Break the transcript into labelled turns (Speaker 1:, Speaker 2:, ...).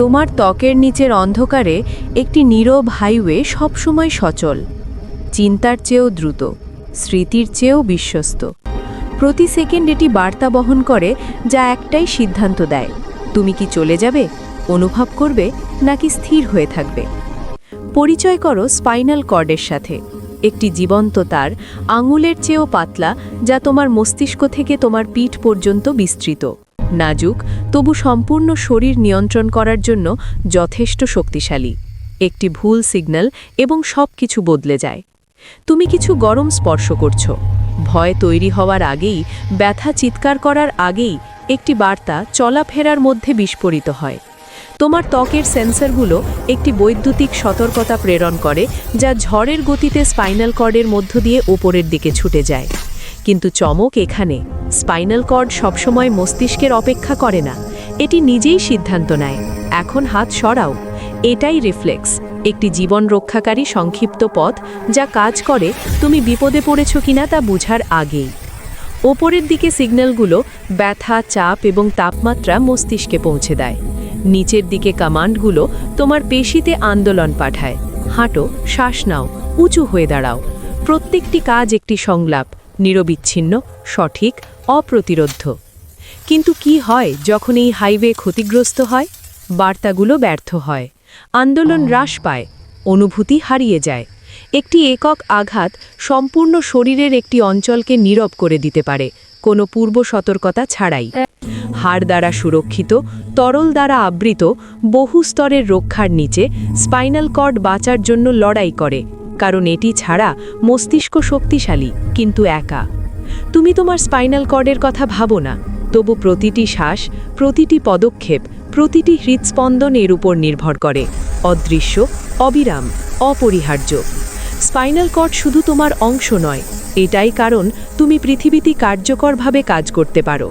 Speaker 1: তোমার ত্বকের নিচের অন্ধকারে একটি নীরব হাইওয়ে সবসময় সচল, চিন্তার চেয়েও দ্রুত, স্মৃতির চেয়েও বিশ্বস্ত। প্রতি সেকেন্ড এটি বার্তা বহন করে যা একটাই সিদ্ধান্ত দেয়, তুমি কি চলে যাবে, অনুভব করবে নাকি স্থির হয়ে থাকবে। পরিচয় করো স্পাইনাল কর্ডের সাথে, একটি জীবন্ত তার আঙুলের চেয়েও পাতলা যা তোমার মস্তিষ্ক থেকে তোমার পিঠ পর্যন্ত বিস্তৃত। নাজুক, তবু সম্পূর্ণ শরীর নিয়ন্ত্রণ করার জন্য যথেষ্ট শক্তিশালী। একটি ভুল সিগন্যাল এবং সব কিছু বদলে যায়। তুমি কিছু গরম স্পর্শ করছ। ভয় তৈরি হওয়ার আগেই, ব্যথা চিৎকার করার আগেই একটি বার্তা চলাফেরার মধ্যে বিস্ফোরিত হয়। তোমার ত্বকের সেন্সরগুলো একটি বৈদ্যুতিক সতর্কতা প্রেরণ করে, যা ঝড়ের গতিতে স্পাইনাল কর্ডের মধ্য দিয়ে ওপরের দিকে ছুটে যায়। কিন্তু চমক এখানে। স্পাইনাল কর্ড সবসময় মস্তিষ্কের অপেক্ষা করে না। এটি নিজেই সিদ্ধান্ত নেয়। এখন হাত সরাও। এটাই রিফ্লেক্স, একটি জীবন রক্ষাকারী সংক্ষিপ্ত পথ যা কাজ করে তুমি বিপদে পড়েছ কিনা তা বুঝার আগেই। ওপরের দিকে সিগন্যালগুলো ব্যথা, চাপ এবং তাপমাত্রা মস্তিষ্কে পৌঁছে দেয়। নিচের দিকে কমান্ডগুলো তোমার পেশিতে আন্দোলন পাঠায়। হাঁটো, শ্বাস নাও, উঁচু হয়ে দাঁড়াও। প্রত্যেকটি কাজ একটি সংলাপ, নিরবিচ্ছিন্ন, সঠিক অপ্রতিরোধ্য। কিন্তু কি হয় যখন এই হাইওয়ে ক্ষতিগ্রস্ত হয়? বার্তাগুলো ব্যর্থ হয়। আন্দোলন হ্রাস পায়। অনুভূতি হারিয়ে যায়। একটি একক আঘাত সম্পূর্ণ শরীরের একটি অঞ্চলকে নীরব করে দিতে পারে। কোনো পূর্ব সতর্কতা ছাড়াই। হাড় দ্বারা সুরক্ষিত তরল দ্বারা আবৃত বহু স্তরের রক্ষার নিচে স্পাইনাল কর্ড বাঁচার জন্য লড়াই করে। কারণ এটি ছাড়া মস্তিষ্ক শক্তিশালী কিন্তু একা। তুমি তোমার স্পাইনাল কর্ডের কথা ভাবো না। তবু প্রতিটি শ্বাস, প্রতিটি পদক্ষেপ, প্রতিটি হৃদস্পন্দন এর উপর নির্ভর করে। অদৃশ্য, অবিরাম, অপরিহার্য। স্পাইনাল কর্ড শুধু তোমার অংশ নয়, এটাই কারণ তুমি পৃথিবীতে কার্যকরভাবে কাজ করতে পারো।